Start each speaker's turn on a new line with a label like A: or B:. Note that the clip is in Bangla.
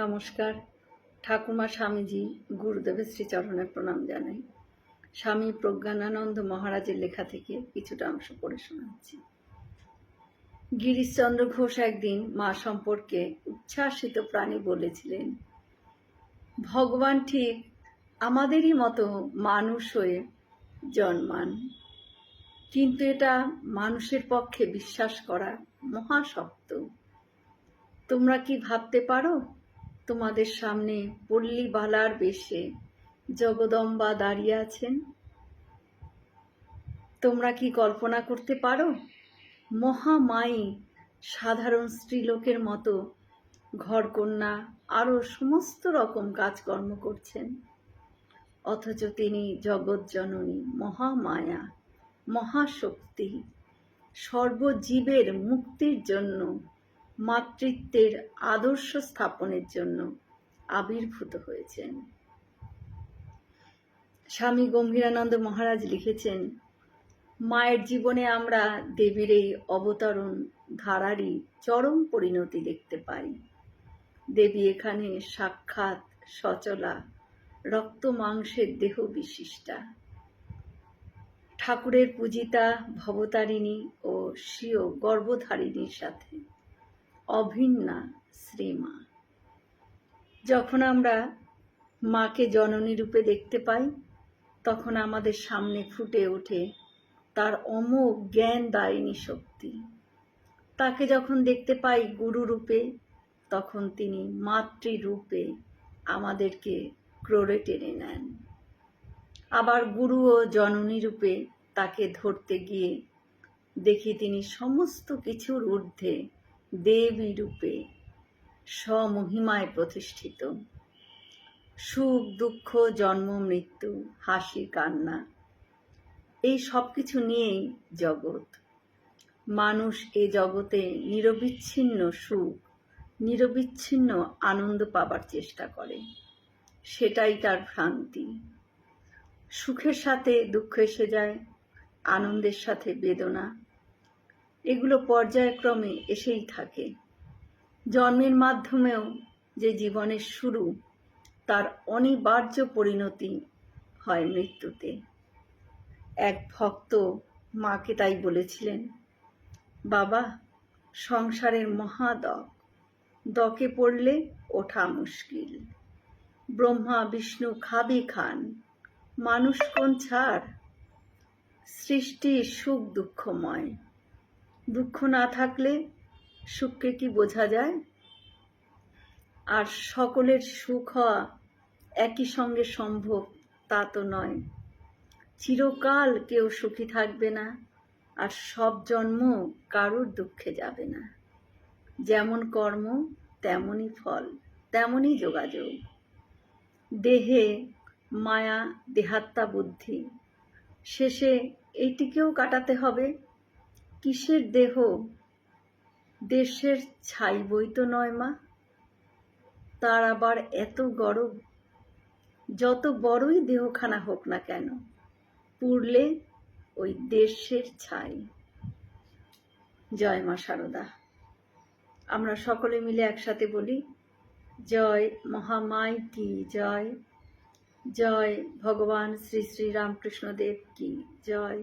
A: নমস্কার। ঠাকুমা স্বামীজি গুরুদেবের শ্রীচরণে প্রণাম জানাই। স্বামী প্রজ্ঞানানন্দ মহারাজের লেখা থেকে কিছুটা অংশ পড়ে শোনাচ্ছি। গিরিশচন্দ্র ঘোষ একদিন মা সম্পর্কে উচ্ছ্বাসিত প্রাণী বলেছিলেন, ভগবান ঠিক আমাদেরই মতো মানুষ হয়ে জন্মান। কিন্তু এটা মানুষের পক্ষে বিশ্বাস করা মহাশক্ত। তোমরা কি ভাবতে পারো তোমাদের সামনে পল্লী বালার বেশে জগদম্বা দাঁড়িয়ে আছেন। তোমরা কি কল্পনা করতে পারো? মহামায়ী সাধারণ স্ত্রীলোকের মতো ঘরকন্যা আরও সমস্ত রকম কাজকর্ম করছেন। অথচ তিনি জগৎজননী মহামায়া মহাশক্তি সর্বজীবের মুক্তির জন্য মাতৃত্বের আদর্শ স্থাপনের জন্য আবির্ভূত হয়েছেন। স্বামী গম্ভীরানন্দ মহারাজ লিখেছেন, মায়ের জীবনে আমরা দেবীর এই অবতরণ ধারারই চরম পরিণতি দেখতে পাই। দেবী এখানে সাক্ষাৎ সচলা, রক্ত মাংসের দেহ বিশিষ্টা। ঠাকুরের পূজিতা ভবতারিণী ও স্বীয় গর্ভধারিণীর সাথে অভিন্না শ্রীমা। যখন আমরা মাকে জননী রূপে দেখতে পাই, তখন আমাদের সামনে ফুটে ওঠে তার অমোঘ জ্ঞান দায়িনী শক্তি। তাকে যখন দেখতে পাই গুরু রূপে, তখন তিনি মাতৃরূপে আমাদেরকে ক্রোড়ে টেনে নেন। আবার গুরু ও জননী রূপে তাকে ধরতে গিয়ে দেখি তিনি সমস্ত কিছুর ঊর্ধ্বে দেবী রূপে স্বমহিমায় প্রতিষ্ঠিত। সুখ, দুঃখ, জন্ম, মৃত্যু, হাসি, কান্না, এই সব কিছু নিয়েই জগৎ। মানুষ এ জগতে নিরবিচ্ছিন্ন সুখ, নিরবিচ্ছিন্ন আনন্দ পাবার চেষ্টা করে। সেটাই তার ভ্রান্তি। সুখের সাথে দুঃখ এসে যায়, আনন্দের সাথে বেদনা এগুলো পর্যায়ক্রমে এসেই থাকে। জন্মের মাধ্যমেও যে জীবনের শুরু, তার অনিবার্য পরিণতি হয় মৃত্যুতে। এক ভক্ত মাকে তাই বলেছিলেন, বাবা, সংসারের মহাদক, দকে পড়লে ওঠা মুশকিল। ব্রহ্মা, বিষ্ণু, খাবি খান, মানুষ কোন ছাড়? সৃষ্টি সুখ দুঃখময়। দুঃখ না থাকলে সুখকে কি বোঝা যায়? আর সকলের সুখ হওয়া একই সঙ্গে সম্ভব তা তো নয়। চিরকাল কেউ সুখী থাকবে না, আর সব জন্ম কারুর দুঃখে যাবে না। যেমন কর্ম, তেমনই ফল, তেমনই যোগাযোগ। দেহে মায়া, দেহাত্মা, বুদ্ধি। শেষে এইটিকেও কাটাতে হবে। কিসের দেহ? দেশের ছাই বই তো নয় মা। তার আবার এত গরম। যত বড়ই দেহখানা হোক না কেন, পুড়লে ওই দেশের ছাই। জয় মা সারদা। আমরা সকলে মিলে একসাথে বলি, জয় মহামাই কি জয়? জয় ভগবান শ্রী শ্রী রামকৃষ্ণদেব কি জয়?